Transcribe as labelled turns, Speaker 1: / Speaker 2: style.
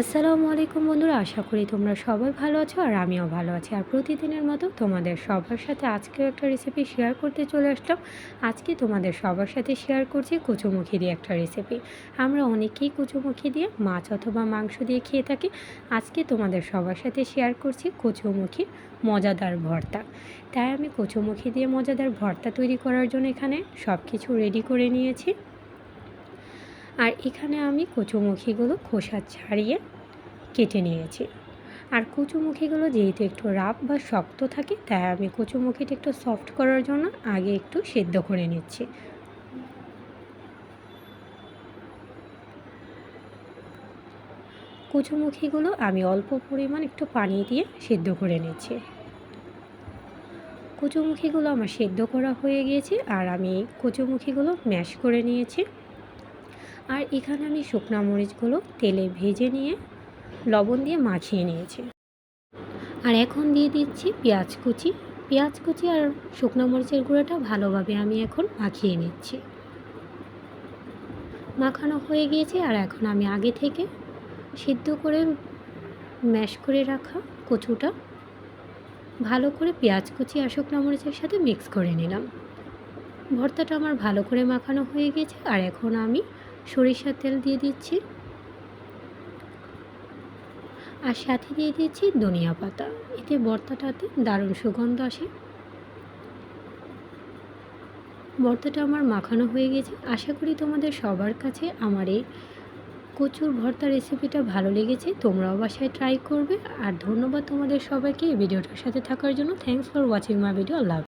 Speaker 1: আসসালামু আলাইকুম বন্ধুরা, আশা করি তোমরা সবাই ভালো আছো আর আমিও ভালো আছি। আর প্রতিদিনের মতো তোমাদের সবার সাথে আজকেও একটা রেসিপি শেয়ার করতে চলে আসলাম। আজকে তোমাদের সবার সাথে শেয়ার করছি কচুমুখী দিয়ে একটা রেসিপি আমরা অনেকেই কচুমুখী দিয়ে মাছ অথবা মাংস দিয়ে খেয়ে থাকি। আজকে তোমাদের সবার সাথে শেয়ার করছি কচুমুখী মজাদার ভর্তা। তাই আমি কচুমুখী দিয়ে মজাদার ভর্তা তৈরি করার জন্য এখানে সব কিছু রেডি করে নিয়েছি। আর এখানে আমি কচুমুখিগুলো খোসা ছাড়িয়ে কেটে নিয়েছি। আর কচুমুখিগুলো যেহেতু একটু রাফ বা শক্ত থাকে, তাই আমি কচুমুখিটা একটু সফট করার জন্য আগে একটু সেদ্ধ করে নিচ্ছি। কচুমুখিগুলো আমি অল্প পরিমাণ একটু পানি দিয়ে সেদ্ধ করে নিচ্ছি। কচুমুখিগুলো আমার সেদ্ধ করা হয়ে গিয়েছে, আর আমি কচুমুখিগুলো ম্যাশ করে নিয়েছি। আর এখানে আমি শুকনো মরিচগুলো তেলে ভেজে নিয়ে লবণ দিয়ে মাখিয়ে নিয়েছি। আর এখন দিয়ে দিচ্ছি পেঁয়াজ কুচি। পেঁয়াজ কুচি আর শুকনো মরিচের গুঁড়োটা ভালোভাবে আমি এখন মাখিয়ে নিচ্ছি। মাখানো হয়ে গিয়েছে আর এখন আমি আগে থেকে সিদ্ধ করে ম্যাশ করে রাখা কচুটা ভালো করে পেঁয়াজ কুচি আর শুকনো মরিচের সাথে মিক্স করে নিলাম। ভর্তাটা আমার ভালো করে মাখানো হয়ে গেছে আর এখন আমি সরিষার তেল দিয়ে দিচ্ছি। আর সাথে দিয়ে দিচ্ছি ধনিয়া পাতা। এতে ভর্তাটাতে দারুণ সুগন্ধ আসে। ভর্তাটা আমার মাখানো হয়ে গেছে। আশা করি তোমাদের সবার কাছে আমার এই কচুর ভর্তা রেসিপিটা ভালো লেগেছে। তোমরাও বাসায় ট্রাই করবে। আর ধন্যবাদ তোমাদের সবাইকে এই ভিডিওটার সাথে থাকার জন্য। Thanks for watching my video Allah